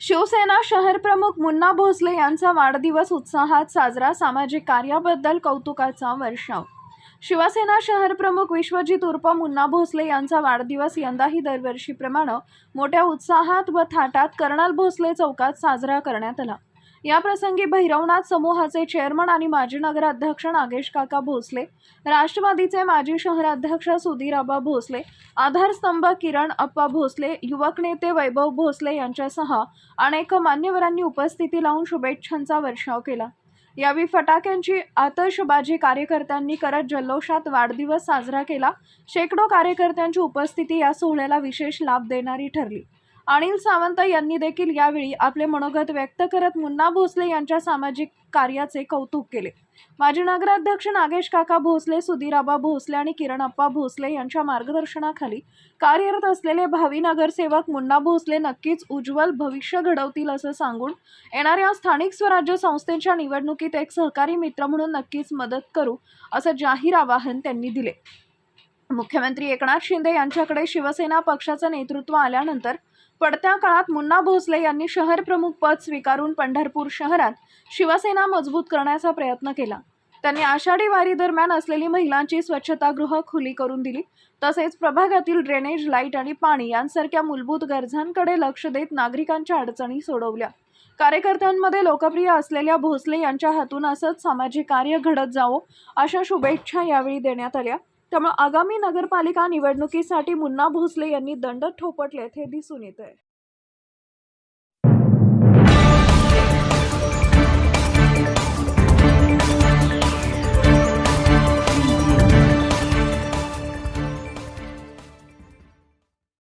शिवसेना शहर प्रमुख मुन्ना भोसले यांचा वाढदिवस उत्साहात साजरा सामाजिक कार्याबद्दल कौतुकाचा वर्षाव. शिवसेना शहर प्रमुख विश्वजित उर्फ मुन्ना भोसले यांचा वाढदिवस यंदाही दरवर्षीप्रमाणे मोठ्या उत्साहात व थाटात कर्नल भोसले चौकात साजरा करण्यात आला. याप्रसंगी भैरवनाथ समूहाचे चेअरमन आणि माजी नगराध्यक्ष नागेश काका भोसले राष्ट्रवादीचे माजी शहराध्यक्ष सुधीराबा भोसले आधारस्तंभ किरण अप्पा भोसले युवक नेते वैभव भोसले यांच्यासह अनेक मान्यवरांनी उपस्थिती लावून शुभेच्छांचा वर्षाव केला. यावेळी फटाक्यांची आतषबाजी कार्यकर्त्यांनी करत जल्लोषात वाढदिवस साजरा केला. शेकडो कार्यकर्त्यांची उपस्थिती या सोहळ्याला विशेष लाभ देणारी ठरली. अनिल सावंत यांनी देखील यावेळी आपले मनोगत व्यक्त करत मुन्ना भोसले यांच्या सामाजिक कार्याचे कौतुक केले. माजी नगराध्यक्ष नागेश काका भोसले सुधीराबा भोसले आणि किरणप्पा भोसले यांच्या मार्गदर्शनाखाली कार्यरत असलेले भावी नगरसेवक मुन्ना भोसले नक्कीच उज्ज्वल भविष्य घडवतील असं सांगून येणाऱ्या स्थानिक स्वराज्य संस्थेच्या निवडणुकीत एक सहकारी मित्र म्हणून नक्कीच मदत करू असं जाहीर आवाहन त्यांनी दिले. मुख्यमंत्री एकनाथ शिंदे यांच्याकडे शिवसेना पक्षाचं नेतृत्व आल्यानंतर पडत्या काळात मुन्ना भोसले यांनी शहर प्रमुख पद स्वीकारून पंढरपूर शहरात शिवसेना मजबूत करण्याचा प्रयत्न केला. त्यांनी आषाढी वारी दरम्यान असलेली महिलांची स्वच्छतागृह खुली करून दिली. तसेच प्रभागातील ड्रेनेज लाइट आणि पाणी यांसारख्या मूलभूत गरजांकडे लक्ष देत नागरिकांच्या अडचणी सोडवल्या. कार्यकर्त्यांमध्ये लोकप्रिय असलेल्या भोसले यांच्या हातून असंच सामाजिक कार्य घडत जावो अशा शुभेच्छा यावेळी देण्यात आल्या. त्यामुळे आगामी नगरपालिका निवडणुकीसाठी मुन्ना भोसले यांनी दंड ठोपटलेत हे दिसून येत आहे